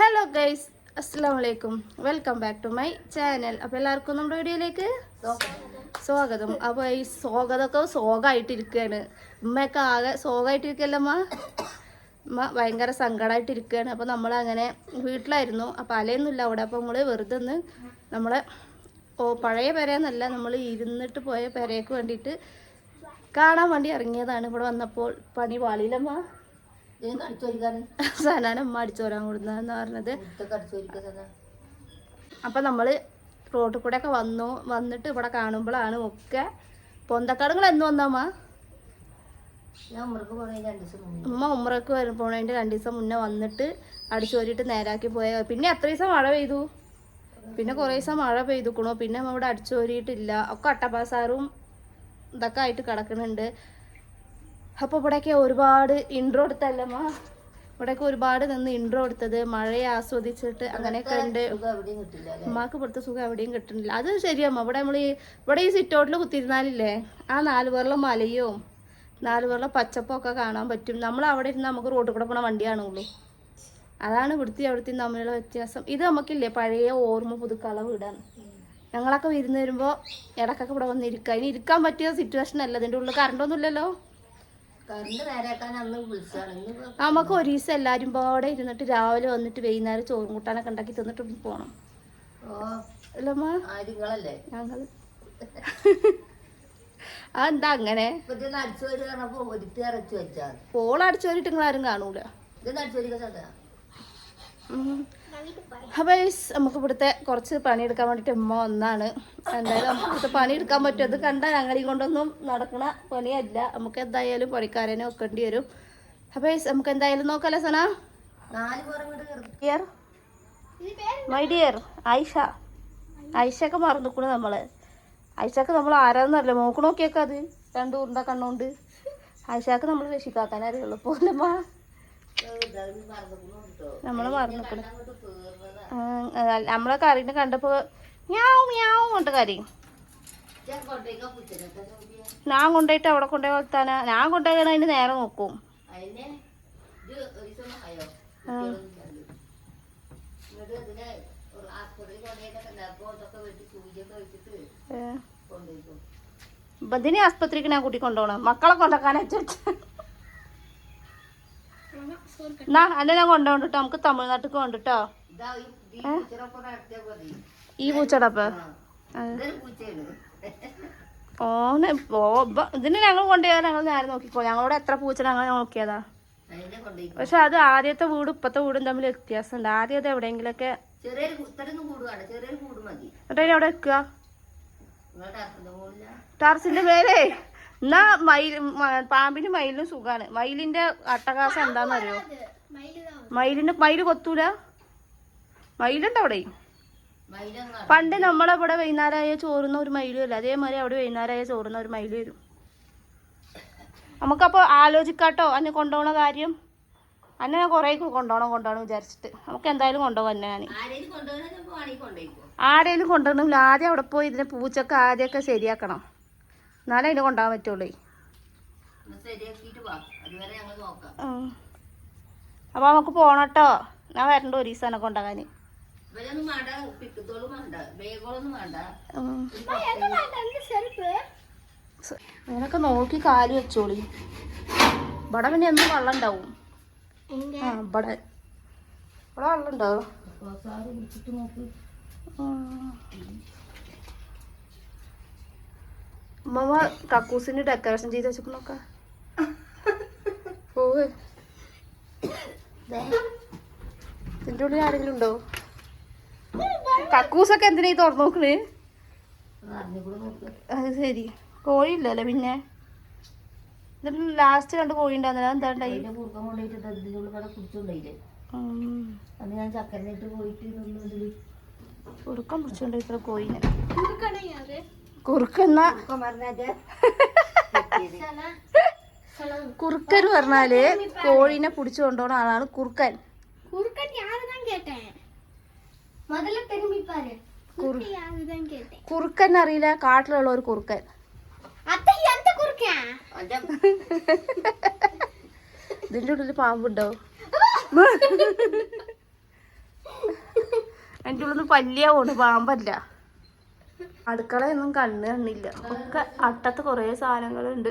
Hello guys അസ്സാം വലൈക്കും welcome back to my channel അപ്പോൾ എല്ലാവർക്കും നമ്മുടെ വീഡിയോയിലേക്ക് സ്വാഗതം. അപ്പോൾ ഈ സ്വാഗതമൊക്കെ സോഗമായിട്ടിരിക്കുകയാണ് ഉമ്മയൊക്കെ ആകെ അമ്മ ഉമ്മ ഭയങ്കര സങ്കടമായിട്ടിരിക്കുകയാണ് അപ്പോൾ നമ്മളങ്ങനെ വീട്ടിലായിരുന്നു. അപ്പോൾ അലയൊന്നുമില്ല അവിടെ. അപ്പോൾ നമ്മൾ വെറുതെ ഒന്ന് നമ്മളെ ഓ പഴയ പെരയെന്നല്ല നമ്മൾ ഇരുന്നിട്ട് പോയ പെരയ്ക്ക് വേണ്ടിയിട്ട് കാണാൻ വേണ്ടി ഇറങ്ങിയതാണ്. ഇവിടെ വന്നപ്പോൾ പണി പാളിയില്ലമ്മ. സനാനം അമ്മ അടിച്ചു വരാൻ കൊടുന്നതെന്ന് പറഞ്ഞത്. അപ്പം നമ്മൾ റോട്ടിൽ കൂടെ ഒക്കെ വന്നു. വന്നിട്ട് ഇവിടെ കാണുമ്പോഴാണ് ഒക്കെ പൊന്തക്കാടുകൾ എന്ന് വന്നമ്മ ഉമ്മ ഉമ്മറക്ക് പോണതിന്റെ രണ്ട് ദിവസം മുന്നേ വന്നിട്ട് അടിച്ചു വരിയിട്ട് നേരാക്കി പോയ. പിന്നെ എത്ര ദിവസം മഴ പെയ്തു? പിന്നെ കുറേ ദിവസം മഴ പെയ്തുക്കണോ. പിന്നെ ഇവിടെ അടിച്ചു വരിയിട്ടില്ല. ഒക്കെ അട്ടപ്പാസാറും ഇതൊക്കെ ആയിട്ട് കിടക്കുന്നുണ്ട് അപ്പോൾ ഇവിടെയൊക്കെ ഒരുപാട് ഇൻട്രോ എടുത്തല്ലമ്മ? ഇവിടെയൊക്കെ ഒരുപാട് നിന്ന് ഇൻട്രോ എടുത്തത് മഴയെ ആസ്വദിച്ചിട്ട് അങ്ങനെയൊക്കെ ഉണ്ട്. ഉമ്മാക്ക് പുറത്ത് സുഖം എവിടെയും കിട്ടുന്നില്ല. അത് ശരിയമ്മ ഇവിടെ നമ്മൾ ഇവിടെ ഈ സിറ്റൗട്ടിൽ കുത്തിയിരുന്നാലില്ലേ? ആ നാല് പേർല മലയും നാല് പേർല പച്ചപ്പൊക്കെ കാണാൻ പറ്റും. നമ്മൾ അവിടെ ഇരുന്ന് നമുക്ക് റോഡിൽ കൂടെ പോണ വണ്ടിയാണുള്ളൂ അതാണ് ഇവിടുത്തെ അവിടുത്തെ തമ്മിലുള്ള വ്യത്യാസം. ഇത് നമുക്കില്ലേ പഴയ ഓർമ്മ പുതുക്കള വീടാണ്. ഞങ്ങളൊക്കെ വിരുന്ന് വരുമ്പോൾ ഇടക്കൊക്കെ ഇവിടെ വന്നിരിക്കുക ഇനി ഇരിക്കാൻ പറ്റിയ സിറ്റുവേഷൻ അല്ല. ഇതിന്റെ ഉള്ളിൽ കറണ്ടൊന്നും ഇല്ലല്ലോ. നമുക്ക് ഒരു ദിവസം എല്ലാരും പാടെ ഇരുന്നിട്ട് രാവിലെ വന്നിട്ട് വൈകുന്നേരം ചോറും കൂട്ടാനൊക്കെ ഉണ്ടാക്കി തന്നിട്ട് പോണം. ഞങ്ങൾ. അതെന്താ അങ്ങനെ? പോൾ അടിച്ചോരിട്ട് നിങ്ങൾ ആരും കാണൂല. ഉം. അപ്പൊ guys, നമുക്ക് ഇവിടുത്തെ കുറച്ച് പണിയെടുക്കാൻ വേണ്ടിട്ട് ഉമ്മ ഒന്നാണ് എന്തായാലും നമുക്ക് ഇവിടുത്തെ പണിയെടുക്കാൻ പറ്റും. അത് കണ്ടാൽ അങ്ങനെ കൊണ്ടൊന്നും നടക്കണ പണിയല്ല. നമുക്ക് എന്തായാലും പണിക്കാരനെ വെക്കേണ്ടി വരും. അപ്പൊ നമുക്ക് എന്തായാലും നോക്കാലോ സന? Dear my dear Aisha. ആയിഷയൊക്കെ മറന്നിക്കണു നമ്മൾ. ആയിഷക്ക് നമ്മൾ ആരാന്നറിയില്ല നോക്ക് നോക്കിയൊക്കെ അത്. രണ്ടു ഉരുണ്ട കണ്ണുകൊണ്ട് ആയിഷക്ക് നമ്മൾ രക്ഷിക്കാക്കാനറിയുള്ളൂ പോലമ്മ നമ്മൾ മറന്നിക്കണു നമ്മളെ കറിന് കണ്ടപ്പോ ഞാവും ഞാവും കൊണ്ട് കരയും. ഞാൻ കൊണ്ടുപോയിട്ട് അവിടെ കൊണ്ടുപോയി വളർത്താനാ? ഞാൻ കൊണ്ടുപോയി അതിന് നേരെ നോക്കും. ഇപ്പൊ ഇതിനെ ആസ്പത്രിക്ക് ഞാൻ കൂട്ടി കൊണ്ടുപോകണം. മക്കളെ കൊണ്ടാക്കാനായിട്ട് എന്നാ അന്നെ ഞാൻ കൊണ്ടുപോകണ്ടിട്ടോ നമുക്ക് തമിഴ്നാട്ടിൽ കൊണ്ടിട്ടോ. ഈ പൂച്ചടപ്പ് ഓന് ഇതിന് ഞങ്ങൾ കൊണ്ടുപോയാൽ ഞങ്ങൾ നേരെ നോക്കിക്കോ. ഞങ്ങളോട് എത്ര പൂച്ച ഞങ്ങൾ നോക്കിയതാ? പക്ഷെ അത് ആദ്യത്തെ വീടും ഇപ്പത്തെ വീടും തമ്മിൽ വ്യത്യാസമുണ്ട് ആദ്യം അത് എവിടെയെങ്കിലൊക്കെ എന്നിട്ട് അവിടെ വെക്കുക? ടാർസിന്റെ പേരേ എന്നാ മയിൽ പാമ്പിന് മയിലിനും സുഖാണ്. മയിലിന്റെ അട്ടകാസം എന്താന്നറിയോ? മയിലിന് മയിൽ കൊത്തൂല? മയിലുണ്ട് അവിടെ പണ്ട് നമ്മളെ ഇവിടെ വൈകുന്നേരമായ ചോറുന്ന ഒരു മയിലും അല്ല അതേമാതിരി അവിടെ വൈകുന്നേരമായ ചോറുന്ന ഒരു മയിൽ വരും നമുക്കപ്പോൾ ആലോചിക്കാട്ടോ. അന്നെ കൊണ്ടുപോകണ കാര്യം. അന്നെ ഞാൻ കുറേ കൊണ്ടുപോകണം കൊണ്ടുപോകണം വിചാരിച്ചിട്ട്. നമുക്ക് എന്തായാലും കൊണ്ടുപോകാം എന്നെ ഞാൻ ആരെയും കൊണ്ടുപോകാൻ കൊണ്ടുവരണമെങ്കിൽ ആദ്യം അവിടെ പോയി ഇതിനെ പൂച്ചക്ക് ആദ്യമൊക്കെ ശരിയാക്കണം. എന്നാലേ അതിന് കൊണ്ടുപോകാൻ പറ്റുള്ളൂ. അപ്പൊ നമുക്ക് പോണട്ടോ ഞാൻ വരണ്ട ഒരു ദിവസം എന്നെ അങ്ങനൊക്കെ നോക്കി കാൽ വെച്ചോളി. ഇവിടെ പിന്നെ എന്നും വെള്ളം ഉണ്ടാവും. ഇവിടെ. ഇവിടെ വെള്ളം ഉണ്ടാവും. കുടിച്ചിട്ട് കക്കൂസിന് ഡെക്കറേഷൻ ചെയ്ത് വെച്ചപ്പോ നോക്ക പോവ്. ദാ. ഇതിന്റെ ഉള്ളിൽ ആരെങ്കിലും ഉണ്ടോ? കക്കൂസൊക്കെ എന്തിനാ തുറന്നു നോക്കണേ? അത് ശരി. കോഴി ഇല്ലല്ലോ പിന്നെ? എന്നിട്ട് ലാസ്റ്റ് രണ്ട് കോഴി ഉണ്ടായിരുന്നില്ല എന്താ ഉണ്ടായി? കുറുക്കം കൊണ്ടുപോയിട്ട് ഇതിന്റെ ഉള്ളിൽ കട കുടിച്ചോണ്ടായില്ലേ അന്ന് ഞാൻ ചക്കരനായിട്ട് പോയിട്ട് കുറുക്കം പിടിച്ചോണ്ട് ഇത്ര കോഴിനെ. കുറുക്കെന്ന. കുറുക്കൻ പറഞ്ഞാൽ കോഴിനെ പിടിച്ചു കൊണ്ടുപോണ ആളാണ് കുറുക്കൻ. കുറുക്കൻ അറിയില്ല കാട്ടിലുള്ള ഒരു കുറുക്കൻ. ഇതിന്റെ ഉള്ളിൽ പാമ്പുണ്ടോ? എന്റെ ഉള്ളിൽ പല്ലിയാവുണ്ട് പാമ്പല്ല. അടുക്കളയൊന്നും കണ്ണ് കണ്ണില്ല. ഒക്കെ അട്ടത്ത് കുറേ സാധനങ്ങളുണ്ട്.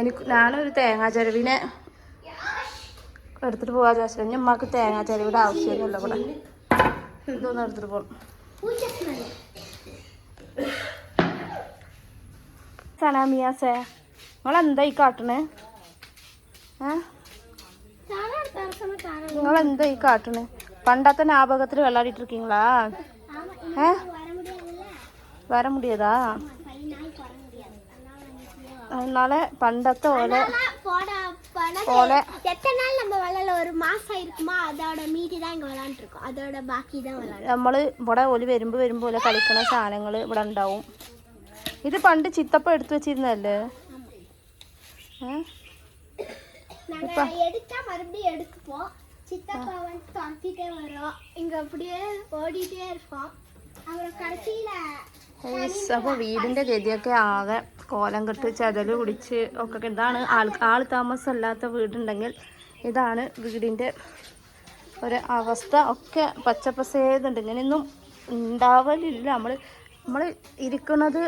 എനിക്ക് ഞാനൊരു തേങ്ങാ ചെരുവിനെ എടുത്തിട്ട് പോകാൻ ചോദിച്ചത് എന്റെ ഉമ്മക്ക് തേങ്ങാ ചെരുവിയുടെ ആവശ്യമൊന്നുമില്ല ഇവിടെ. ഇതൊന്നും എടുത്തിട്ട് പോകണം സനാമിയാസേ നിങ്ങളെന്താ ഈ കാട്ടണേ? നിങ്ങളെന്താ ഈ കാട്ടണേ? പണ്ടത്തെ ജ്ഞാപകത്തിൽ വെള്ളാടിട്ടിരിക്കീங்களா ഏഹ് வர முடியாதா? அதனால பண்டத்தை ஓலை ஓலை. எத்தனை நாள் நம்ம விளாட ஒரு மாசம் இருக்குமா அதோட மீதி தான் இங்கே விளாண்டுருக்கோம் அதோட ബാക്കി தான் വിളാണ്ട് നമ്മൾ ഇവിടെ ഒരു വരുമ്പോൾ വരുമ്പോൾ പോലെ കളിക്കുന്ന സാധനങ്ങൾ ഇവിടെ ഉണ്ടാവും. ഇത് പണ്ട് ചിത്തപ്പം എടുത്തു വെച്ചിരുന്നല്ലേ എടുത്താൽ മറുപടിയും എടുക്കുമ്പോൾ சித்தப்பா வந்து துரத்திட்டே வரும் இங்கே அப்படியே ஓடிட்டே இருப்போம் அப்புறம் கடைசியில் അപ്പോൾ വീടിന്റെ ഗതിയൊക്കെ ആകെ കോലം കെട്ട് ചതൽ പിടിച്ച് ഒക്കെ ഇതാണ് ആൾ ആൾ താമസമല്ലാത്ത വീടുണ്ടെങ്കിൽ ഇതാണ് വീടിന്റെ ഒരു അവസ്ഥ. ഒക്കെ പച്ചപ്പസേതുണ്ട്. ഇങ്ങനെയൊന്നും ഉണ്ടാവലില്ല. നമ്മൾ നമ്മൾ ഇരിക്കുന്നത്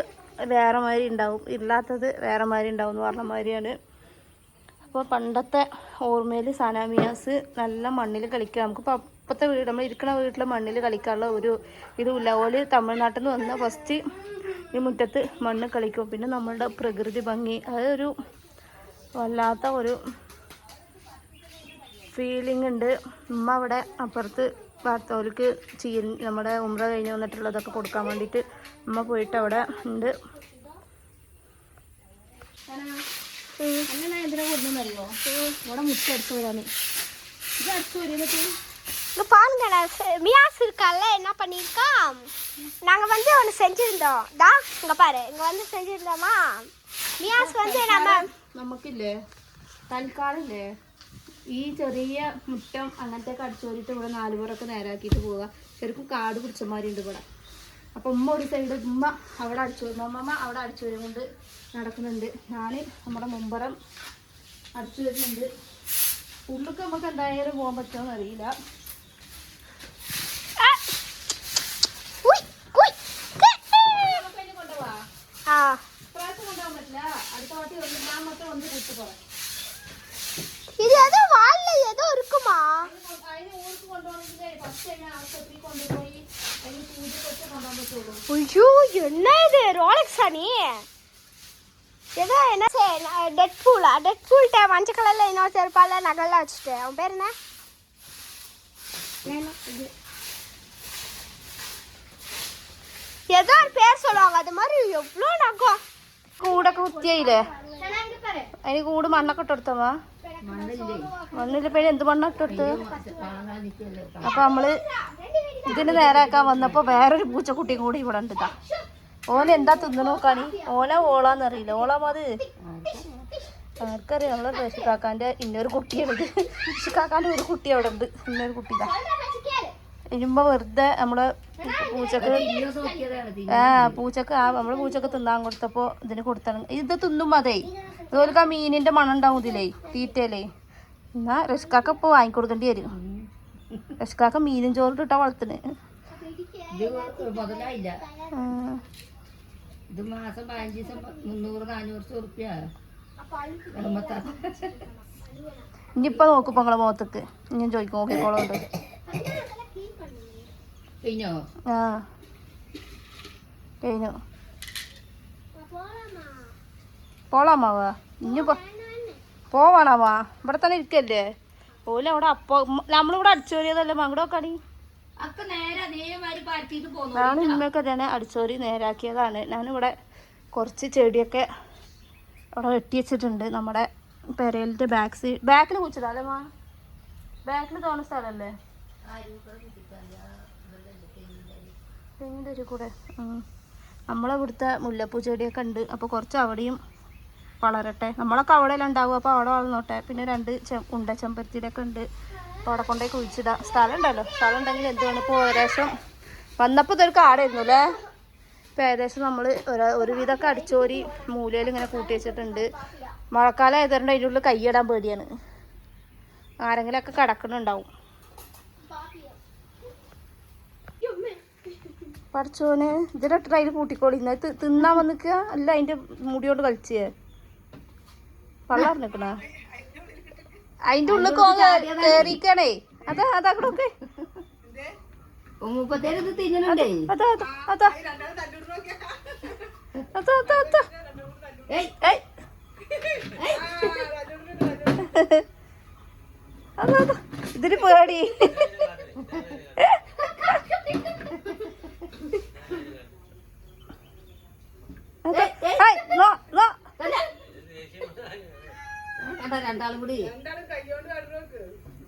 വേറെ മാതിരി ഉണ്ടാവും. ഇല്ലാത്തത് വേറെ മാതിരി ഉണ്ടാവും എന്ന് പറഞ്ഞ മാതിരിയാണ്. അപ്പോൾ പണ്ടത്തെ ഓർമ്മയിൽ സനാമിയാസ് നല്ല മണ്ണിൽ കളിക്കുക. നമുക്കിപ്പോൾ അപ്പത്തെ വീട് നമ്മൾ ഇരിക്കുന്ന വീട്ടിലെ മണ്ണിൽ കളിക്കാനുള്ള ഒരു ഇതുമില്ല. ഓൽ തമിഴ്നാട്ടിൽ നിന്ന് വന്ന ഫസ്റ്റ് ഈ മുറ്റത്ത് മണ്ണ് കളിക്കും. പിന്നെ നമ്മളുടെ പ്രകൃതി ഭംഗി അതൊരു വല്ലാത്ത ഒരു ഫീലിംഗ് ഉണ്ട്. ഉമ്മ അവിടെ അപ്പുറത്ത് വാർത്തവർക്ക് ചീൻ നമ്മുടെ ഉമ്ര കഴിഞ്ഞ് വന്നിട്ടുള്ളതൊക്കെ കൊടുക്കാൻ വേണ്ടിയിട്ട് ഉമ്മ പോയിട്ട് അവിടെ ഉണ്ട്. എന്തിനാ കൊടുക്കുന്നറിയോ ഇവിടെ മുറ്റടിച്ചു വരാന് ഇത് അടിച്ചു വരുന്നത് இங்க பாருங்க நான் செ- மியாஸ் இருக்கால என்ன பண்ணிருக்கோம் நாங்க வந்து ஒன்று செஞ்சிருந்தோம் தா இங்க பாரு இங்க வந்து செஞ்சிருந்தோமா மியாஸ் வந்து நம்ம നമുക്കില്ലേ തൽക്കാലല്ലേ ഈ ചെറിയ മുറ്റം അങ്ങനത്തെ അടിച്ചോരിട്ട് ഇവിടെ നാലുപുറമൊക്കെ നേരാക്കിയിട്ട് പോവുക ശരിക്കും കാട് പിടിച്ചമാരുണ്ട് ഇവിടെ അപ്പൊ ഉമ്മ ഒരു സൈഡ് ഉമ്മ അവിടെ അടിച്ചു വരും അമ്മമ്മ അവിടെ അടിച്ചു വരും കൊണ്ട് നടക്കുന്നുണ്ട് ഞാൻ നമ്മുടെ മുമ്പറം അടിച്ചു വരുന്നുണ്ട് ഉള്ളിക്ക് നമുക്ക് എന്തായാലും പോകാൻ പറ്റുമെന്ന് അറിയില്ല மட்டும் இது ஏதோ வால்ல ஏதோ இருக்குமா? இது ஊருக்கு ஐயோ என்ன இது? ரோலெக்ஸா நீ? ஏதோ என்ன? டெட் பூலா டெட் பூல்ட்ட மஞ்சள் கலரில் இன்னொருத்தர் இருப்பால நகல்லாம் வச்சுட்டு. அவன் பேர் என்ன? ஏதோ ஒரு பேர் சொல்லுவாங்க. அது மாதிரி எவ்வளோ நகம்? കൂടൊക്കെ കുത്തിയായില്ലേ? അതിന് കൂട് മണ്ണൊക്കെ ഇട്ടെടുത്തമ്മ മണ്ണിൽ പിന്നെ എന്ത് മണ്ണൊക്കെ ഇട്ടെടുത്ത് അപ്പൊ നമ്മൾ ഇതിന് നേരാക്കാൻ വന്നപ്പോ വേറൊരു പൂച്ചക്കുട്ടിയും കൂടി ഇവിടെ ഉണ്ട് ഓന എന്താ തിന്നു നോക്കാണി ഓല ഓളാന്നറിയില്ല ഓള മത് ആർക്കറിയാം. നമ്മളെ റഷിക്കാക്കാന്റെ ഇന്നൊരു കുട്ടിയാണിത് റഷിക്കാക്കാന്റെ ഒരു കുട്ടി അവിടെ ഉണ്ട്. ഇന്നൊരു കുട്ടി ഇതാ. ഇരുമ്പോ വെറുതെ നമ്മൾ പൂച്ചക്ക് ആ പൂച്ചക്ക് ആ നമ്മൾ പൂച്ചക്ക് തിന്നാൻ കൊടുത്തപ്പോ ഇതിന് കൊടുത്താണ്. ഇത് തിന്നും അതേ ഇതുപോലെ ആ മീനിന്റെ മണം ഉണ്ടാവും ഇതിലേ തീറ്റയിലേ. എന്നാ റഷ്കാക്ക ഇപ്പൊ വാങ്ങിക്കൊടുക്കേണ്ടി വരും. റഷ്കാക്ക മീനും ചോറിട്ട് ഇട്ടാ വളർത്തിന് ഇത് മാസം പതിനഞ്ച് ദിവസം മുന്നൂറ് നാനൂറ് ഉറുപ്പ്യ. ഇനിയിപ്പൊ നോക്കുമ്പോ നിങ്ങളെ മുഖത്തേക്ക്. ഞാൻ ചോദിക്കും നോക്കിക്കോളുണ്ട് പിന്നോ ആ കഴിഞ്ഞു പോളാമാവാ ഇനി പോ പോവാണാവാ ഇവിടെ തന്നെ ഇരിക്കല്ലേ ഓല അവിടെ അപ്പൊ നമ്മളിവിടെ അടിച്ചോറിയതല്ലേ പോന്നു ഞാൻ ഇമ്മയൊക്കെ തന്നെ അടിച്ചോറി നേരാക്കിയതാണ്. ഞാനിവിടെ കുറച്ച് ചെടിയൊക്കെ അവിടെ വെട്ടി വെച്ചിട്ടുണ്ട് നമ്മുടെ പെരയിലിന്റെ ബാക്ക് സൈഡ് ബാക്കിൽ കുഴിച്ചതാ അല്ലേ മാ? ബാക്കിൽ തോന്നുന്ന സ്ഥലമല്ലേ തെങ്ങിന്റെ ഒരു കൂടെ നമ്മളവിടുത്തെ മുല്ലപ്പൂ ചെടിയൊക്കെ ഉണ്ട്. അപ്പോൾ കുറച്ച് അവിടെയും വളരട്ടെ. നമ്മളൊക്കെ അവിടെ ഉണ്ടാവും അപ്പോൾ അവിടെ വളർന്നോട്ടെ. പിന്നെ രണ്ട് ഉണ്ട ചെമ്പരത്തിയിലൊക്കെ ഉണ്ട്. അപ്പോൾ അവിടെ കൊണ്ടേ കുഴിച്ചിടാം. സ്ഥലം ഉണ്ടല്ലോ. സ്ഥലം ഉണ്ടെങ്കിൽ എന്ത് വേണം? ഇപ്പോൾ ഏകദേശം വന്നപ്പോൾ ഇതൊരു കാടായിരുന്നു അല്ലേ? ഇപ്പോൾ ഏകദേശം നമ്മൾ ഒരു ഒരുവിധമൊക്കെ അടിച്ചോരി മൂലയിൽ ഇങ്ങനെ കൂട്ടി വെച്ചിട്ടുണ്ട്. മഴക്കാലം ആയതുകൊണ്ട് അതിന്റെ ഉള്ളിൽ കൈയിടാൻ പേടിയാണ്. ആരെങ്കിലുമൊക്കെ കിടക്കുന്നുണ്ടാവും. പഠിച്ചോന് ഇതിലെ അതിൽ കൂട്ടിക്കോളി. ഇന്ന് തി- തിന്നാൻ വന്നിക്കുക അല്ല അതിന്റെ മുടിയോട് കളിച്ചേ. പള്ളാർ നിക്കണ അതിന്റെ ഉള്ളിൽ കേറിക്കണേ അതാ അതാ കൂടെ ഒക്കെ മുപ്പത്തേര് ഇത് തിന്നണുണ്ടേ. അതാ അതാ അതാ. അതാ അതാ അതാ. ഏയ്. ഏയ്. അതാ അതാ. ഇതിന് പേടി അതാ. ഏയ്, നോ, നോ. കേട്ടോ രണ്ടാളും കൂടി.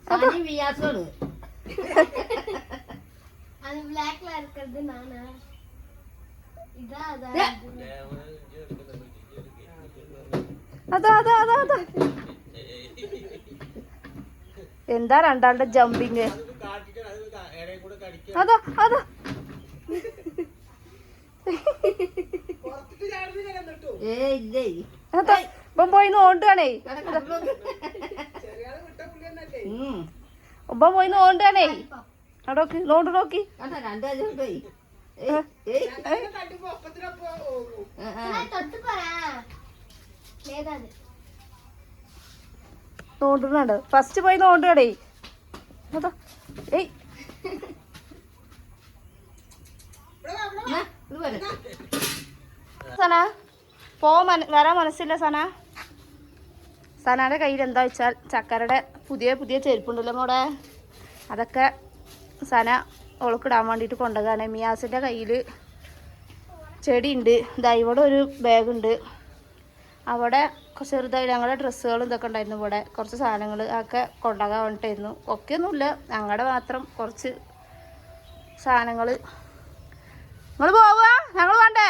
സാനിയും വിയാസുമാണ് അത് ബ്ലാക്കിൽ അരക്കരുത് നാണാ ഇതാ അതാ. അതാ അതാ അതാ അതാ. എന്താ രണ്ടാളുടെ ജമ്പിങ് അതാ അതാ. ഏ ഇല്ലേ. അതാ. ഒപ്പം പോയി നോണ്ടുകയാണേ ഒപ്പം പോയി നോണ്ടുകയാണേ നോക്കി നോണ്ട് നോക്കി. നോണ്ടുന്നുണ്ട് ഫസ്റ്റ് പോയി. നോണ്ടുകയാണേ ഏയ്. സന പോ വരാൻ മനസ്സില്ല സന. സനയുടെ കയ്യിൽ എന്താ വെച്ചാൽ ചക്കരയുടെ പുതിയ പുതിയ ചെരുപ്പുണ്ടല്ലോ മോടെ അതൊക്കെ സന ഓൾക്കിടാൻ വേണ്ടിയിട്ട് കൊണ്ടുപോകാണ് മിയാസിന്റെ കയ്യിൽ ചെടിയുണ്ട്. ഇതാ ഇവിടെ ഒരു ബാഗുണ്ട്. അവിടെ ചെറുതായി ഞങ്ങളുടെ ഡ്രസ്സുകളും ഇതൊക്കെ ഉണ്ടായിരുന്നു ഇവിടെ. കുറച്ച് സാധനങ്ങൾ അതൊക്കെ കൊണ്ടുപോകാൻ വേണ്ടിയിട്ടായിരുന്നു. ഒക്കെ ഒന്നുമില്ല ഞങ്ങളുടെ മാത്രം കുറച്ച് സാധനങ്ങൾ. നിങ്ങൾ പോവുക. ഞങ്ങൾ വേണ്ടേ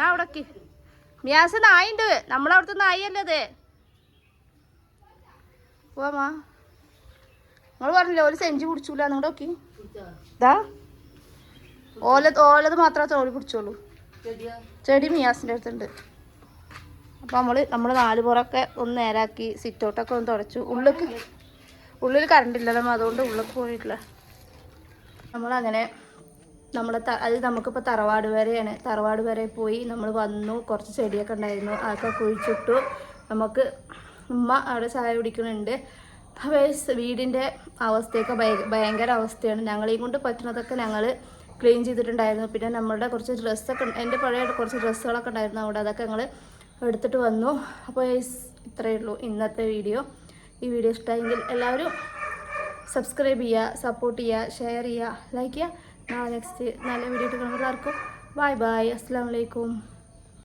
ആ അവിടേക്ക്. മിയാസ് നായുണ്ട്. നമ്മളവിടുത്തെ നായല്ലത്. പോവാമാ നമ്മൾ പറഞ്ഞില്ലേ ഓൽ സെഞ്ചി പിടിച്ചൂല നിങ്ങളുടെ നോക്കി ഇതാ. ഓല ഓലത് മാത്രമേ തോൽ പിടിച്ചോളൂ? ചെടി മിയാസിന്റെ അടുത്തുണ്ട്. അപ്പോൾ നമ്മൾ നമ്മൾ നാല് പുറമൊക്കെ ഒന്ന് നേരാക്കി സിറ്റൗട്ടൊക്കെ ഒന്ന് തുടച്ചു. ഉള്ളിലേക്ക് ഉള്ളിൽ കറണ്ട് ഇല്ലല്ലോ അതുകൊണ്ട് ഉള്ളിൽ പോയിട്ടില്ല. നമ്മളങ്ങനെ നമ്മുടെ ത അത് നമുക്കിപ്പോൾ തറവാട് വരെയാണ്. തറവാട് വരെ പോയി നമ്മൾ വന്നു. കുറച്ച് ചെടിയൊക്കെ ഉണ്ടായിരുന്നു. അതൊക്കെ കുഴിച്ചിട്ടു. നമുക്ക് ഉമ്മ അവിടെ ചായ കുടിക്കുന്നുണ്ട്. അപ്പോൾ വീടിന്റെ അവസ്ഥയൊക്കെ ഭയ ഭയങ്കര അവസ്ഥയാണ്. ഞങ്ങളെയും കൊണ്ട് പറ്റുന്നതൊക്കെ ഞങ്ങൾ ക്ലീൻ ചെയ്തിട്ടുണ്ടായിരുന്നു. പിന്നെ നമ്മളുടെ കുറച്ച് ഡ്രസ്സൊക്കെ എന്റെ പഴയ കുറച്ച് ഡ്രസ്സുകളൊക്കെ ഉണ്ടായിരുന്നു അവിടെ. അതൊക്കെ ഞങ്ങൾ എടുത്തിട്ട് വന്നു. അപ്പോൾ ഇത്രയേ ഉള്ളൂ ഇന്നത്തെ വീഡിയോ. ഈ വീഡിയോ ഇഷ്ടമായെങ്കിൽ എല്ലാവരും സബ്സ്ക്രൈബ് ചെയ്യുക സപ്പോർട്ട് ചെയ്യുക ഷെയർ ചെയ്യുക ലൈക്ക് ചെയ്യുക. നാളെ നെക്സ്റ്റ് നല്ല വീഡിയോ ഇട്ട് എല്ലാവർക്കും ബൈ ബൈ അസ്സാം വലൈക്കും